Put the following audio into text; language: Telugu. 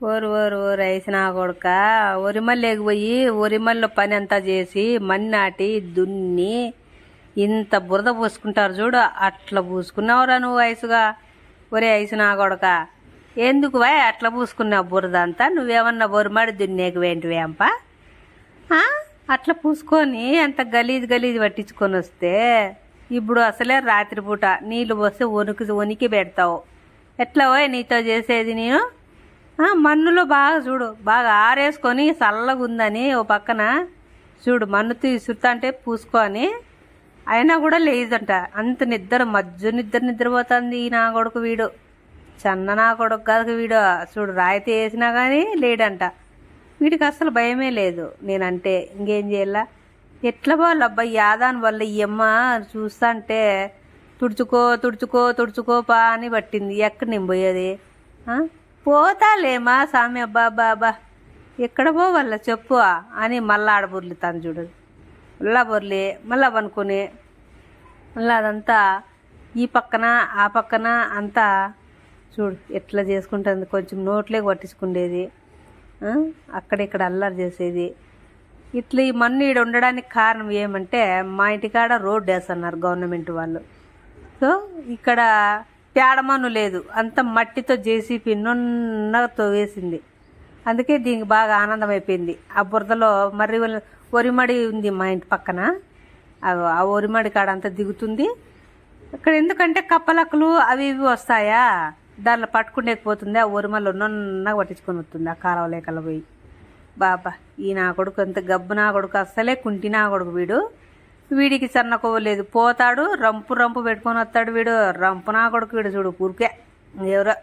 ఓరు ఓరు ఓరు అయిసినా కొడుక. ఒరిమల్లేకి పోయి ఒరిమల్లో పని అంతా చేసి మన్నాటి దున్ని ఇంత బురద పూసుకుంటారు చూడు అట్లా పూసుకున్నావురా నువ్వు వయసుగా ఒరే అయిసినా కొడుక ఎందుకు వా అట్లా పూసుకున్నావు బురద అంతా? నువ్వేమన్నా బొరిమాడి దున్నేకి వేంటివేంప అట్లా పూసుకొని అంత గలీజ్ గలీజ్ పట్టించుకొని వస్తే ఇప్పుడు అసలే రాత్రిపూట నీళ్ళు పోస్తే వణుకు వణికి పెడతావు. ఎట్లా పోయి నీతో చేసేది నేను? మన్నులో బాగా చూడు. బాగా ఆరేసుకొని చల్లగా ఉందని ఓ పక్కన. చూడు మన్ను తీసుతా అంటే పూసుకొని అయినా కూడా లేదంట. అంత నిద్ర మధ్య నిద్ర నిద్రపోతుంది ఈ నా కొడుకు వీడు. చన్న నా కొడుకు కాదు వీడు. చూడు రాయితీ వేసినా కానీ లేడంట. వీడికి అసలు భయమే లేదు. నేనంటే ఇంకేం చేయాల? ఎట్లా పోవాలి? అబ్బాయి యాదాని వల్ల ఈ అమ్మ చూస్తాంటే తుడుచుకో తుడుచుకో తుడుచుకో పా అని పట్టింది. ఎక్కడ నేను పోయేది? పోతాలేమా సామి అబ్బా బాబా ఎక్కడ పోవాల చెప్పు అని మళ్ళా ఆడ తను చూడు. మళ్ళా బొర్లి మళ్ళా పనుకొని మళ్ళీ అదంతా ఈ పక్కన ఆ పక్కన అంతా చూడు ఎట్లా చేసుకుంటుంది. కొంచెం నోట్లే కొట్టించుకుండేది. అక్కడిక్కడ అల్లరి చేసేది. ఇట్లా ఈ మన్ను ఈడ ఉండడానికి కారణం ఏమంటే మా ఇంటికాడ రోడ్డు వేస్తున్నారు గవర్నమెంట్ వాళ్ళు. సో ఇక్కడ పేడమన్ను లేదు. అంత మట్టితో జేసీపీ నున్న తోవేసింది అందుకే దీనికి బాగా ఆనందం అయిపోయింది ఆ బురదలో మర్రి ఒరిమడి ఉంది మా ఇంటి పక్కన. ఆ- ఆ ఒరిమడి కాడ అంతా దిగుతుంది. ఇక్కడ ఎందుకంటే కప్పలక్కలు అవి ఇవి వస్తాయా? దాంట్లో పట్టుకునేకపోతుంది ఆ ఒరిమల్లో నున్నగా పట్టించుకొని వస్తుంది ఆ కాలువ లేకల పోయి. బాబా ఈ నా కొడుకు అంత గబ్బు నా కొడుకు అస్సలే కుంటి నా కొడుకు వీడు. వీడికి సన్న పోతాడు రంపు రంపు పెట్టుకొని వస్తాడు వీడు. రంపు నా కొడుకు వీడు చూడు ఊరికే. ఎవరో